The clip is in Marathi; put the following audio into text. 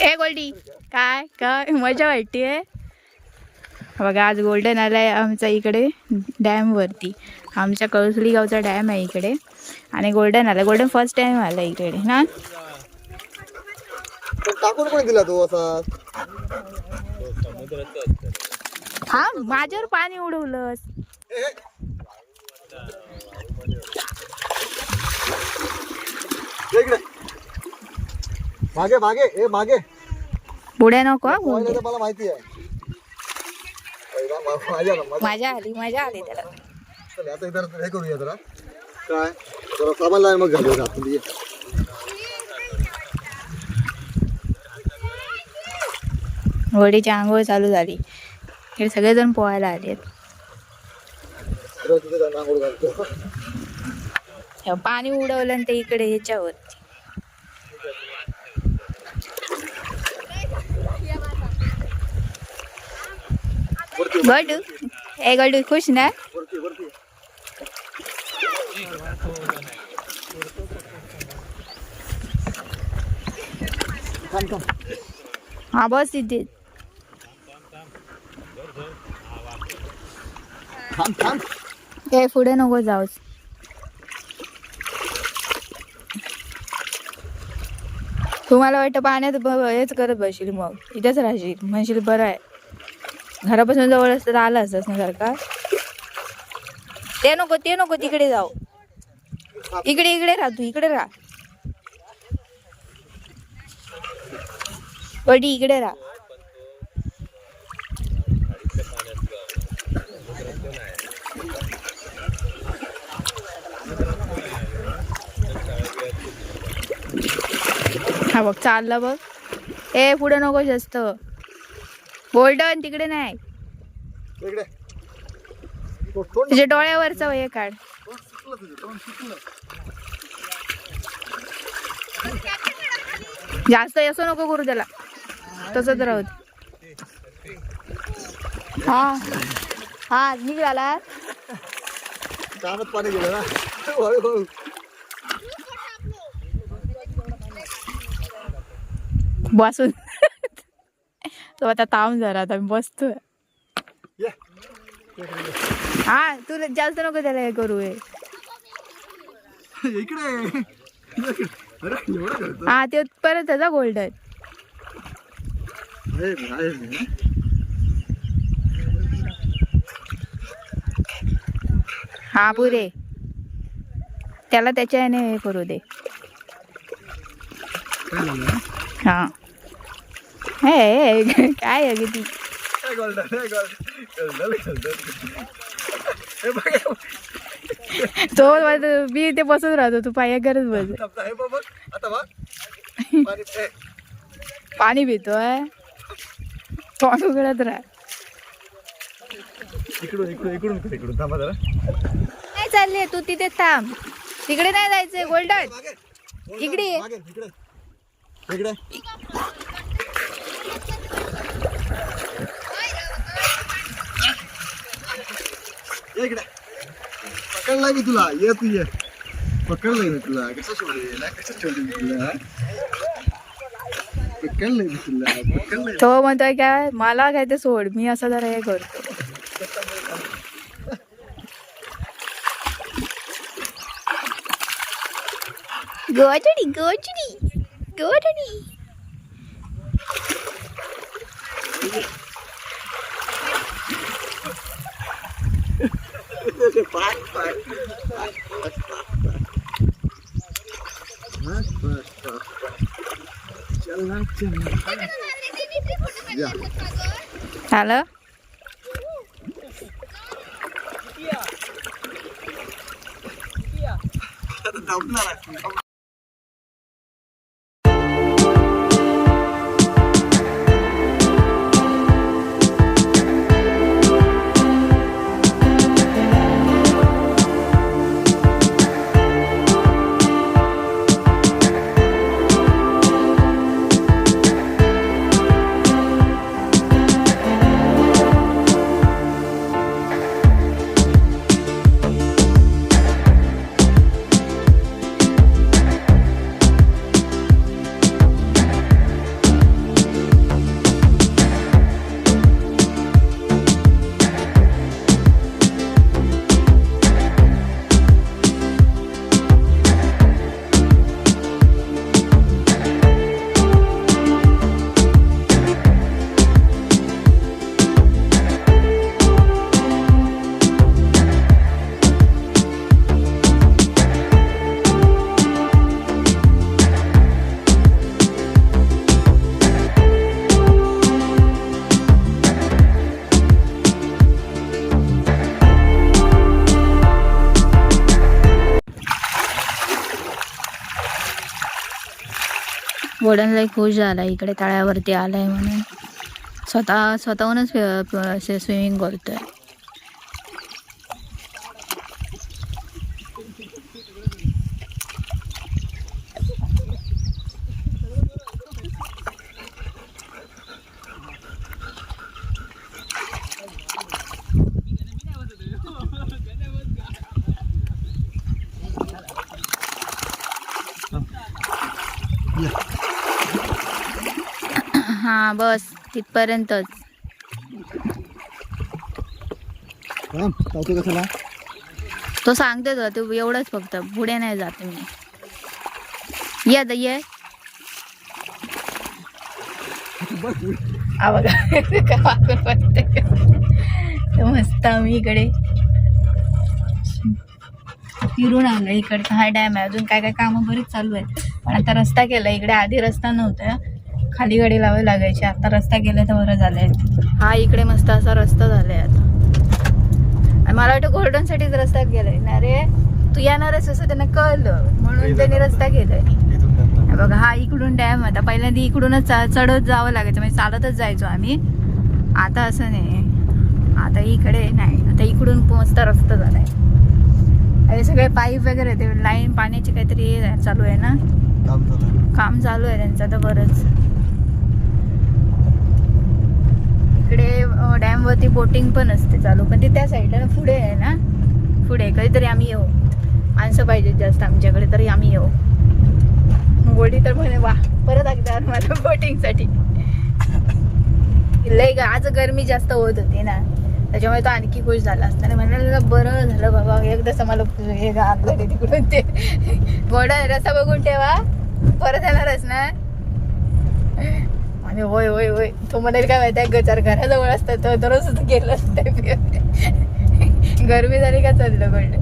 ए गोल्डी. काय? काय? मजा वाटते बघा आज गोल्डन आलाय आमच्या इकडे डॅम वरती. आमच्या कळसुली गावचा डॅम आहे इकडे. आणि गोल्डन आला गोल्डन फर्स्ट टाइम आला इकडे ना? पण टाकून कोणी दिला तो असा. हा माझ्यावर पाणी उडवलंस. इकडे. मागे मागे ए मागे. पुढे नको हा, पोहायला गोल्डन तर मला माहिती आहे. पहिला मा- माझ्या ना माझ्या मजा. आली मजा आली त्याला. चल, आता इथं हे करूया जरा. काय? जरा सामान लावून मग घालूया आतून ये. होडीची आंघोळ चालू झाली. इकडे सगळेजण पोहायला आलेत जरा तिथे जाऊन आंघोळ घालतो. हे पाणी उडवलं आणि ते इकडे ह्याच्यावरती गडू ए गडू खुश ना? वरती हा बस इथे. ए पुढे नको जाऊस. तुम्हाला वाटतं पाण्यात ब- हेच करत बसशील मग. इथेच राहशील. म्हणशील बरं आहे. घरापासून जवळ असतं तर आलं असतंस ना सारखा? ते नको ते नको तिकडे जाऊ. इकडे इकडे राह तू इकडे राहा. वडी इकडे राहा. हा बघ चाललं बघ. ए पुढे नको जास्त. गोल्डन तिकडे नाही. इकडे. तो- तोंड तुझ्या डोळ्यावरचं हे काढ. तोंड सुकलं तुझं तोंड सुकलं जास्त असं नको करू त्याला. तसंच राहू दे. हा. हा निघाला. कानात पाणी गेलं ना. हळूहळू. बसून. तो आता ताम जरा आता मी बसतोय. हा तुला जास्त नको त्याला हे करू हे इकडे अरे एवढं करतो हा ते परत त्याचा गोल्डन. हा पुरे. त्याला त्याच्या ह्याने हे करू दे. काय झालं? हा. हे काय आहे किती. तो? मी ते बसून राहतो तू पाया करत बस. पाणी पितोय? तोंड उघडत राह. इकडून इकडून इकडून कर, इकडून. थांबा जरा. नाही चालले तू तिथे थांब. तिकडे नाही जायचंय गोल्डन इकडे. इकडे. पकडलाय मी तुला? ये तू ये. पकडलंय मी तुला. कसं कसं सोडले मी तुला? पकडलंय मी तुला. पकडलंय. तो म्हणतोय काय मला काय ते सोड मी असं जरा हे करतो. गोचडी गोचडी गोचडी. पाय पाय बस बस बस चल ना चल या झालं लई खुश झाला. इकडे तळ्यावरती आलाय म्हणून. स्वतः स्वतःहूनच स्विमिंग करतोय. हा बस. तिथपर्यंतच तो सांगते तो तू एवढंच फक्त. पुढे नाही जात मी. ये आता ये. बघा मस्त आम्ही इकडे. फिरून आलो इकडे हा डॅम आहे. अजून काय काय कामं बरीच चालू आहेत. पण आता रस्ता केला. इकडे आधी रस्ता नव्हता. खाली गाडी लावावी लागायची. आता रस्ता केला तर बरं झालंय. हा इकडे मस्त असा रस्ता झालाय आता. आणि मला वाटतं गोल्डन साठीच रस्ता केलाय ना रे तू येणारच असं त्यांना कळलं. म्हणून त्यांनी रस्ता केलाय. हे बघा हा इकडून डॅम आता पहिल्यांदा इकडूनच चा- चढत जावं लागायचं. म्हणजे चालतच जायचो आम्ही. आता असं नाही. आता इकडे नाही. आता इकडून मस्त रस्ता झालाय. हे सगळे पाईप वगैरे ते लाईन पाण्याची काहीतरी हे चालू आहे ना? काम चालू आहे. काम चालू आहे त्यांचं. तर बरंच. इकडे डॅम वरती बोटिंग पण असते चालू. पण ते त्या साईडला पुढे आहे ना? पुढे कधीतरी आम्ही येऊ. माणसं पाहिजेत जास्त आमच्याकडे तरी आम्ही येऊ. गोडी तर म्हणे वा परत एकदा मला बोटिंगसाठी लय आज गरमी जास्त होत होती ना. त्याच्यामुळे तो आणखी खुश झाला असता. आणि म्हणाला बरं झालं बाबा एकदाच मला हे आणलं तिकडून ते. गोडा रसा बघून ठेवा. परत येणारच ना. आणि होय होय होय. तो म्हणाल काय माहिती आहे गचार घराजवळ असतं तर दररोज गेलं असतं गरमी झाली का चाललं म्हणलं